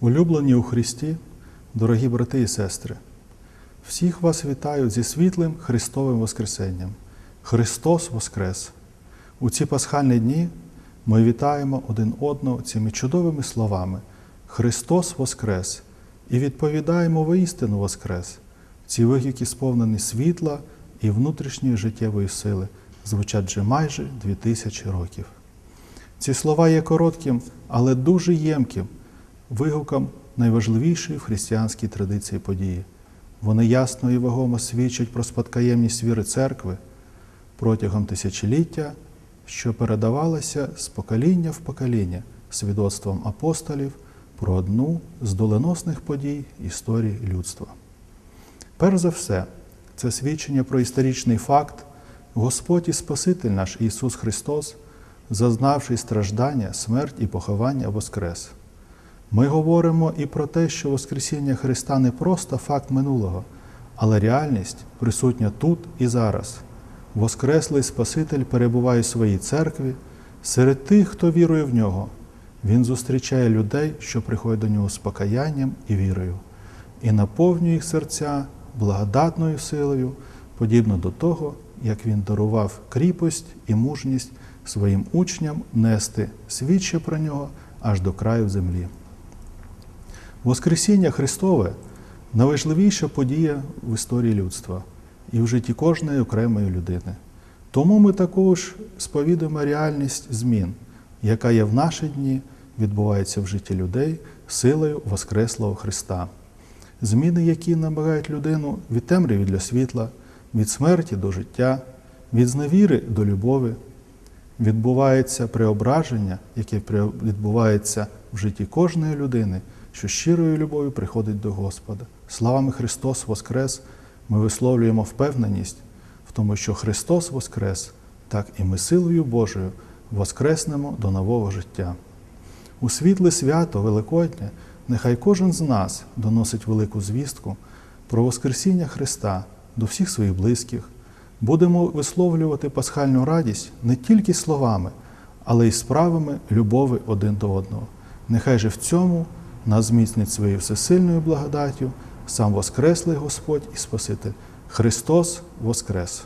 Улюблені у Христі, дорогі брати і сестри, всіх вас вітаю зі світлим Христовим Воскресенням. Христос Воскрес! У ці пасхальні дні ми вітаємо один одного цими чудовими словами Христос Воскрес! і відповідаємо воістину Воскрес. Ці вигіки сповнені світла і внутрішньої життєвої сили, звучать вже майже дві тисячі років. Ці слова є коротким, але дуже ємким вигуком найважливішої в християнській традиції події. Вони ясно і вагомо свідчать про спадкоємність віри церкви протягом тисячоліття, що передавалося з покоління в покоління свідоцтвом апостолів про одну з доленосних подій історії людства. Перш за все, це свідчення про історичний факт Господь і Спаситель наш Ісус Христос, зазнавши страждання, смерть і поховання, воскрес. Ми говоримо і про те, що Воскресіння Христа не просто факт минулого, але реальність присутня тут і зараз. Воскреслий Спаситель перебуває у своїй церкві серед тих, хто вірує в нього. Він зустрічає людей, що приходять до нього з покаянням і вірою, і наповнює їх серця благодатною силою, подібно до того, як він дарував кріпость і мужність своїм учням нести свідче про нього аж до краю землі. Воскресіння Христове найважливіша подія в історії людства і в житті кожної окремої людини. Тому ми також сповідуємо реальність змін, яка є в наші дні, відбувається в житті людей силою Воскреслого Христа. Зміни, які намагають людину від темряви для світла, від смерті до життя, від зневіри до любові, відбувається преображення, яке відбувається в житті кожної людини, що щирою любов'ю приходить до Господа. Славами Христос Воскрес! Ми висловлюємо впевненість в тому, що Христос Воскрес, так і ми силою Божою воскреснемо до нового життя. У світле свято Великодня нехай кожен з нас доносить велику звістку про Воскресіння Христа до всіх своїх близьких. Будемо висловлювати пасхальну радість не тільки словами, але й справами любові один до одного. Нехай же в цьому нас зміцнить своєю всесильною благодаттю сам Воскреслий Господь і Спаситель Христос Воскрес!